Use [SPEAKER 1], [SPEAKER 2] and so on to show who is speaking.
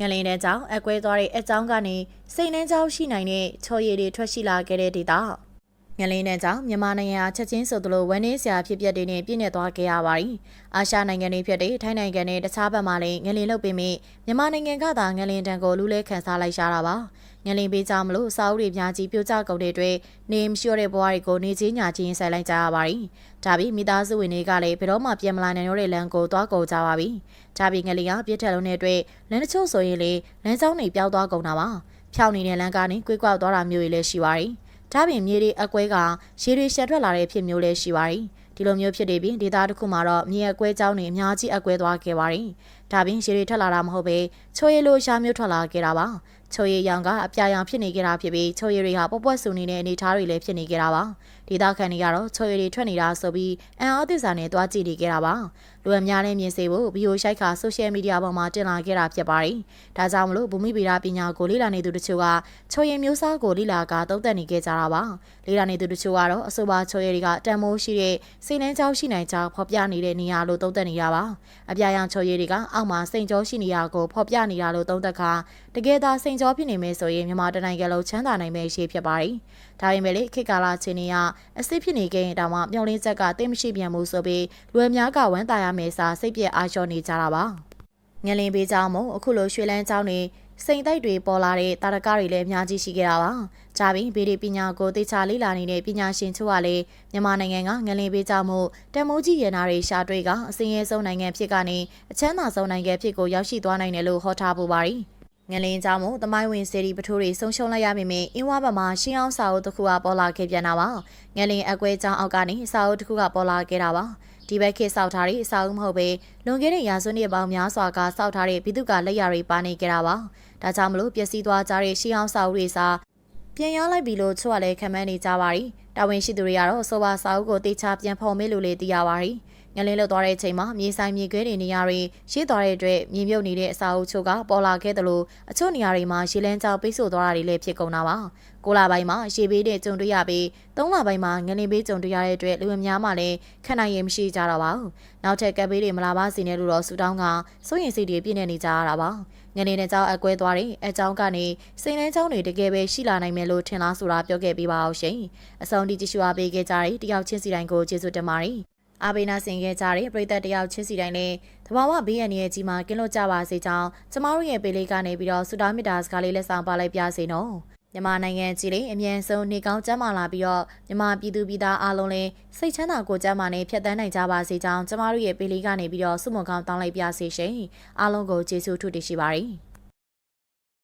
[SPEAKER 1] ငလင်းတဲ့ကြောင့်အကွဲသွားတဲ့အကြောင်းကနေစိတ်နှင်းကြောင်းရှိနိုင်တဲ့ချော်ရည်တွေထွက်ရှိလာခဲ့တဲ့ဒေသ ငလင်းတဲ့ကြောင့်မြန်မာနိုင်ငံအားချက်ချင်းဆိုသလိုဝန်းနေစရာဖြစ်ပျက်တွေနဲ့ပြည့်နေသွားခဲ့ရပါတယ်။အာရှနိုင်ငံတွေဖြစ်တဲ့ထိုင်းနိုင်ငံနဲ့တခြားဘက်မှာလည်းငလင်းလုတ်ပေမဲ့မြန်မာနိုင်ငံကသာငလင်းတန်ကိုလူလဲခန်းစားလိုက်ရတာပါ။ငလင်းပေးကြမလို့စာအုပ်တွေများကြီးပြိုကျကုန်တဲ့အတွက်နေမရှိရတဲ့ဘဝတွေကိုနေချင်းညာချင်းဆိုင်လိုက်ကြရပါတယ်။ဒါပြီးမိသားစုဝင်တွေကလည်းဘယ်တော့မှပြန်မလာနိုင်တော့တဲ့လမ်းကိုသွားကုန်ကြပါပြီ။ဒါပြီးငလင်းကပြစ်ထက်လုံးတဲ့အတွက်လမ်းတချို့ဆိုရင်လေလမ်းကြောင်းတွေပျောက်သွားကုန်တာပါ။ဖြောင်းနေတဲ့လမ်းကနေကွေးကွောက်သွားတာမျိုးတွေလည်းရှိပါတယ်။ ဒါပြင်မြေတွေအကွဲကရေတွေရှက်ထွက်လာတဲ့ဖြစ်မျိုးလည်းရှိပါတယ်။ဒီလိုမျိုးဖြစ်နေပြီးဒေသတစ်ခုမှာတော့မြေအကွဲကြောင်းတွေအများကြီးအကွဲသွားခဲ့ပါတယ်။ဒါပြင်ရေတွေထွက်လာတာမဟုတ်ပဲချိုးရည်လိုရှားမျိုးထွက်လာခဲ့တာပါ။ ချိုးရည်ရောင်ကအပြာရောင်ဖြစ်နေကြတာဖြစ်ပြီးချိုးရည်တွေဟာပွက်ပွက်ဆူနေတဲ့အနေအထားတွေလည်းဖြစ်နေကြတာပါ။ဒေသခံတွေကတော့ချိုးရည်တွေထွက်နေတာဆိုပြီးအန်အားသစ္စာနဲ့တွားကြည့်နေကြတာပါ။လူအများနဲ့မြင်စေဖို့ဗီဒီယိုရှိုက်ခါဆိုရှယ်မီဒီယာပေါ်မှာတင်လာခဲ့တာဖြစ်ပါတယ်။ဒါကြောင့်မလို့ဘူမိဗေဒပညာကိုလေ့လာနေသူတချို့ကချိုးရည်မျိုးစားကိုလေ့လာကသုံးသပ်နေကြကြတာပါ။လေ့လာနေသူတချို့ကတော့အဆိုပါချိုးရည်တွေကတန်မိုးရှိတဲ့စိတ်နှမ်းကြောင်းရှိနိုင်ကြောင်းဖော်ပြနေတဲ့နေရာလို့သုံးသပ်နေတာပါ။အပြာရောင်ချိုးရည်တွေကအောက်မှာစိန်ကြောရှိနေရကိုဖော်ပြနေတာလို့သုံးသပ်ခါတကယ်သာစိန်ကြောဖြစ်နေမယ်ဆိုရင်မြန်မာတိုင်းနိုင်ငံလုံးချမ်းသာနိုင်မယ့်ရှေ့ဖြစ်ပါတယ်။ဒါပေမဲ့လေခေတ်ကာလချင်းတွေကအစ်စ်ဖြစ်နေခဲ့ရင်တောင်မှမျောလင်းချက်ကတိတ်မရှိပြန်ဘူးဆိုပြီးလူအများကဝမ်းသာရမယ်စာစိတ်ပြည့်အားလျှော့နေကြတာပါ။ငလင်ပေးကြောင်းမို့အခုလိုရွှေလန်းကျောင်းနေစိန်တိုက်တွေပေါ်လာတဲ့တာရကတွေလည်းအများကြီးရှိခဲ့တာပါ။ကြပြီးဗေဒီပညာကိုသိချာလေ့လာနေတဲ့ပညာရှင်ချို့ကလည်းမြန်မာနိုင်ငံကငလင်ပေးကြောင်းမို့တမိုးကြီးရနာတွေရှာတွေ့ကအစင်းရဲဆုံးနိုင်ငံဖြစ်ကနေအချမ်းသာဆုံးနိုင်ငံဖြစ်ကိုရောက်ရှိသွားနိုင်တယ်လို့ဟောထားပူပါရီ။ ငလင်းကြောင့်မို့တမိုင်းဝင်စေရီပထိုးတွေဆုံးရှုံးလိုက်ရပေမယ့်အင်းဝဘမှာရှင်းအောင်စာအုပ်တစ်ခုကပေါ်လာခဲ့ပြန်တာပါငလင်းအကွဲကြောင့်အောက်ကနေစာအုပ်တစ်ခုကပေါ်လာခဲ့တာပါဒီဘက်ခေတ်စောက်ထားတဲ့အစာအုပ်မဟုတ်ပဲလွန်ခဲ့တဲ့ရာစုနှစ်ပေါင်းများစွာကစောက်ထားတဲ့ဘိတုကလက်ရာတွေပါနေကြတာပါဒါကြောင့်မလို့ပျက်စီးသွားကြတဲ့ရှင်းအောင်စာအုပ်တွေစာပြန်ရောင်းလိုက်ပြီလို့ချို့ကလည်းခံမှန်းနေကြပါရီတာဝန်ရှိသူတွေကတော့ဆိုပါစာအုပ်ကိုတေချာပြန်ဖော်မေးလို့လေသိရပါရီ ငလင်းလွတ်သွားတဲ့အချိန်မှာမြေဆိုင်မြေခွဲတွေနေရာတွေရှေ့သွားတဲ့အတွက်မြေမြုပ်နေတဲ့အစာအုပ်ချို့ကပေါ်လာခဲ့တယ်လို့အချို့နေရာတွေမှာရေလန်းကြောင်ပိတ်ဆို့သွားတာတွေလည်းဖြစ်ကုန်တာပါ။ကိုလာပိုင်းမှာရေဘေးတွေကြုံတွေ့ရပြီးသုံးလပိုင်းမှာငလင်းဘေးကြုံတွေ့ရတဲ့အတွက်လူအများမှလည်းခံနိုင်ရမရှိကြတော့ပါဘူး။နောက်ထပ်ကပ်ဘေးတွေမလာပါစေနဲ့လို့တော့ဆူတောင်းကစိုးရင်စိတ်တွေပြည့်နေနေကြရတာပါ။ငလင်းတဲ့ကြောင်အကွဲသွားတဲ့အကြောင်းကနေစိန်နှန်းကြောင်းတွေတကယ်ပဲရှိလာနိုင်မယ်လို့ထင်လားဆိုတာပြောခဲ့ပေးပါအောင်ရှင်။အဆုံးထိကြည့်ရှုအားပေးခဲ့ကြတဲ့တယောက်ချင်းစီတိုင်းကိုကျေးဇူးတင်ပါတယ်။ အာဘေနာဆင်ခဲ့ကြတဲ့ပြည်သက်တယောက်ချင်းစီတိုင်းလည်းတဘာဝဘေးရန်ရဲ့ကြီးမှာကင်းလွတ်ကြပါစေကြောင်းကျမတို့ရဲ့ပေးလေးကနေပြီးတော့ဆုတောင်းမေတ္တာစကားလေးလက်ဆောင်ပါလိုက်ပြစေနော်မြန်မာနိုင်ငံကြီးလေးအမြန်ဆုံးနေကောင်းကျန်းမာလာပြီးတော့မြန်မာပြည်သူပြည်သားအားလုံးလည်းစိတ်ချမ်းသာကိုကျန်းမာနေဖြတ်သန်းနိုင်ကြပါစေကြောင်းကျမတို့ရဲ့ပေးလေးကနေပြီးတော့ဆုမွန်ကောင်းတောင်းလိုက်ပြစေရှင်အားလုံးကိုကျေးဇူးထူးတင်ရှိပါတယ်